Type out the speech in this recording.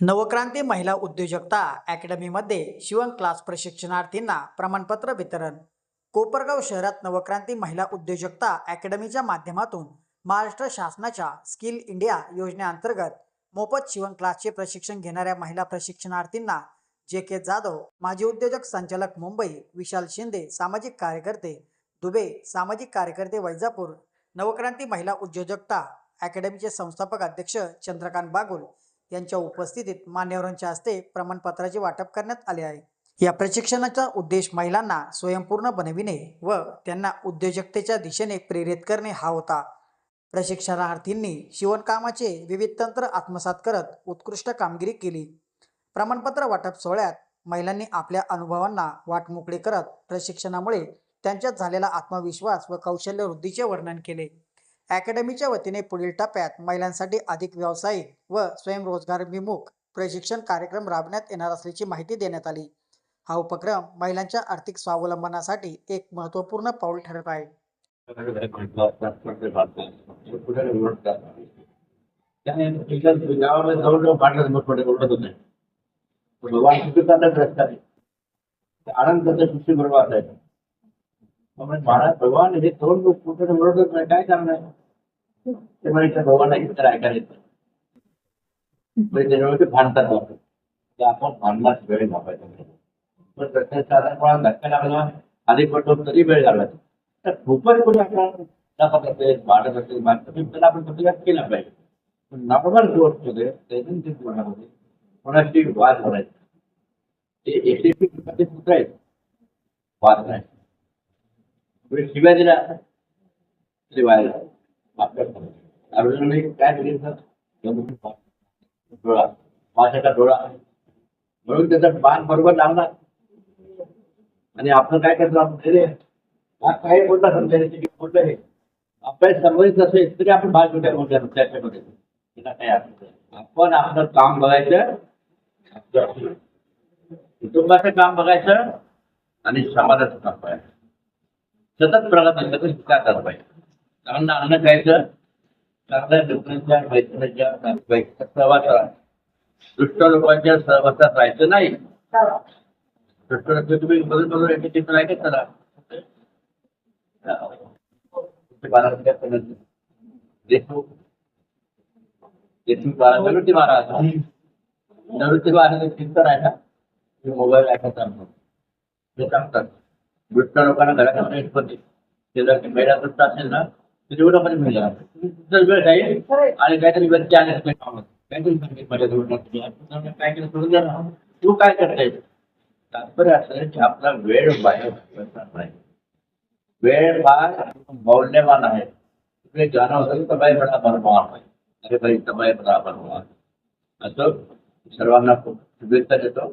नवक्रांती महिला उद्योजकता अकॅडमीमध्ये शिवण क्लास प्रशिक्षणार्थींना प्रमाणपत्र वितरण. कोपरगाव शहरात नवक्रांती महिला उद्योजकता अकॅडमीच्या माध्यमातून महाराष्ट्र शासनाच्या स्किल इंडिया योजनेअंतर्गत मोफत शिवण क्लासचे प्रशिक्षण घेणाऱ्या महिला प्रशिक्षणार्थींना जे के जाधव माजी उद्योजक संचालक मुंबई विशाल शिंदे सामाजिक कार्यकर्ते दुबे सामाजिक कार्यकर्ते वैजापूर नवक्रांती महिला उद्योजकता अकॅडमीचे संस्थापक अध्यक्ष चंद्रकांत बागुल यांच्या उपस्थितीत मान्यवरांच्या हस्ते प्रमाणपत्राचे वाटप करण्यात आले आहे. या प्रशिक्षणाचा उद्देश महिलांना स्वयंपूर्ण बनविणे व त्यांना उद्योजकतेच्या दिशेने प्रेरित करणे हा होता. प्रशिक्षणार्थींनी शिवणकामाचे विविध तंत्र आत्मसात करत उत्कृष्ट कामगिरी केली. प्रमाणपत्र वाटप सोहळ्यात महिलांनी आपल्या अनुभवांना वाटमोकळी करत प्रशिक्षणामुळे त्यांच्यात झालेला आत्मविश्वास व कौशल्य वृद्धीचे वर्णन केले. अकॅडमीच्या वतीने पुढील टप्प्यात महिलांसाठी अधिक व्यावसायिक व स्वयंरोजगारविमुख प्रशिक्षण कार्यक्रम राबण्यात येणार असल्याची माहिती देण्यात आली. हा उपक्रम महिलांच्या आर्थिक स्वावलंबनासाठी एक महत्त्वपूर्ण पाऊल ठरत आहे. आनंद महाराज भगवान हे दोन लोक कुठे ओरडत नाही. काय कारण आहे? ते म्हणजे भगवानला इतर ऐकायला येतं म्हणजे त्याच्यामुळे ते भांडतात वाटतं ते आपण भांडलाच वेळ घालायचा पण रस्त्यात साधारणपणा धक्का लागला आधी पडतो तरी वेळ घालायचा तर खूपच कोणी आपण दाखवत असेल भांडत असेल भांडत असेल त्याला आपण प्रतिकार केला पाहिजे. पण नॉर्मल गोष्ट होते दैनंदिन जीवनामध्ये कोणाशी वाद करायचा ते एकशे प्रकारचे सूत्र आहेत. वाद नाही. पुढे शिवाजीला दिल्या. अर्जुनाने काय दिले डोळा. माशाचा डोळा. म्हणून त्याचा बाण बरोबर लावणार आणि आपण काय करतो? आपण अरे, हा काय बोलला समजा बोललं हे. आपल्याला संबंधित असेल तरी आपण भाग कुठे मोठ्या त्याच्यामध्ये. तिला काय आपण आपलं काम बघायचं. कुटुंबाचं काम बघायचं. आणि समाजाचं काम बघायचं. सतत प्रगती सतत विचार पाहिजे कारण अन्न खायचं चांगल्या मित्रांच्या मैत्रिणीच्या नातेवाईकांच्या सहवासात दुष्ट लोकांच्या सहवासात राहायचं नाही. दुष्ट लोक तुम्ही बदल बदल याचे चित्र ऐकत चला देशमुख देशमुख बाळा नवृत्ती महाराज नवृत्ती महाराज चिंतन आहे ना मोबाईल ऐकत आणतो ते सांगतात. दुष्ट लोकांना घराकडे पडते ते जर महिला दुष्ट असेल ना तर तेवढं पण महिला जर वेळ जाईल आणि काहीतरी व्यक्ती आले काहीतरी सांगेल माझ्या जवळ काय केलं सोडून द्या ना तू काय करताय? तात्पर्य असं की आपला वेळ बाहेर नाही. वेळ फार मौल्यवान आहे. तिकडे गाणं होतं तर बाई बडा बरमान अरे भाई तबाई बडा बरमान असं सर्वांना खूप शुभेच्छा देतो.